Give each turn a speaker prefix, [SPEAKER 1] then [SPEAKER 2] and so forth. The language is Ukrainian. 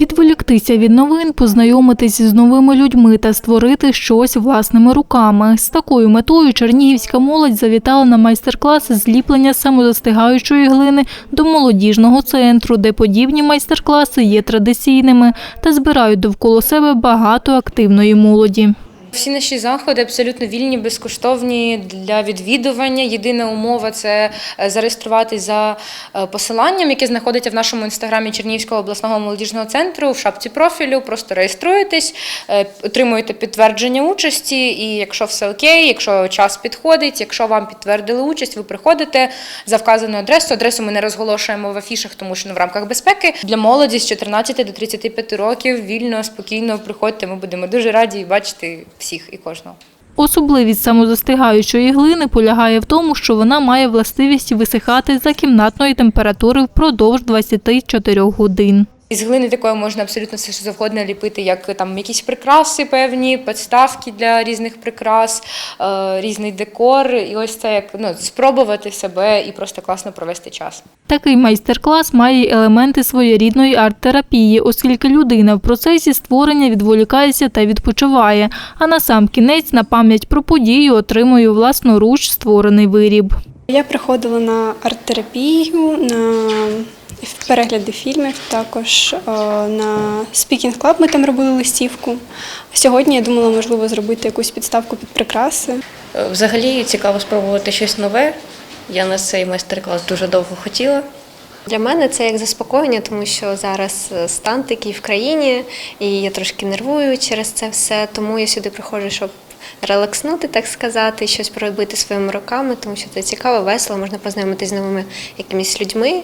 [SPEAKER 1] відволіктися від новин, познайомитись з новими людьми та створити щось власними руками. З такою метою чернігівська молодь завітала на майстер-клас зліплення самозастигаючої глини до молодіжного центру, де подібні майстер-класи є традиційними та збирають довкола себе багато активної молоді.
[SPEAKER 2] Всі наші заходи абсолютно вільні, безкоштовні для відвідування. Єдина умова це е, зареєструватись за е, посиланням, яке знаходиться в нашому інстаграмі Чернігівського обласного молодіжного центру в шапці профілю. Просто реєструєтесь, е, отримуєте підтвердження участі. І якщо все окей, якщо час підходить, якщо вам підтвердили участь, ви приходите за вказану адресу. Адресу ми не розголошуємо в афішах, тому що ну, в рамках безпеки для молоді з 14 до 35 років вільно, спокійно приходьте. Ми будемо дуже раді бачити всіх і кожного.
[SPEAKER 1] Особливість самозастигаючої глини полягає в тому, що вона має властивість висихати за кімнатної температури впродовж 24 годин.
[SPEAKER 2] Із глини такої можна абсолютно все що завгодно ліпити, як там якісь прикраси певні, підставки для різних прикрас, е, різний декор. І ось це як ну, спробувати себе і просто класно провести час.
[SPEAKER 1] Такий майстер-клас має елементи своєрідної арт-терапії, оскільки людина в процесі створення відволікається та відпочиває, а на сам кінець на пам'ять про подію отримує власноруч створений виріб.
[SPEAKER 3] Я приходила на арт-терапію, на перегляди фільмів, також е, на Speaking Club ми там робили листівку. Сьогодні я думала, можливо, зробити якусь підставку під прикраси.
[SPEAKER 4] Е, Взагалі цікаво спробувати щось нове. Я на цей майстер-клас дуже довго хотіла.
[SPEAKER 5] Для мене це як заспокоєння, тому що зараз е, стан такий в країні, і я трошки нервую через це все. Тому я сюди приходжу, щоб релакснути, так сказати, щось проробити своїми руками, тому що це цікаво, весело, можна познайомитися з новими якимись людьми.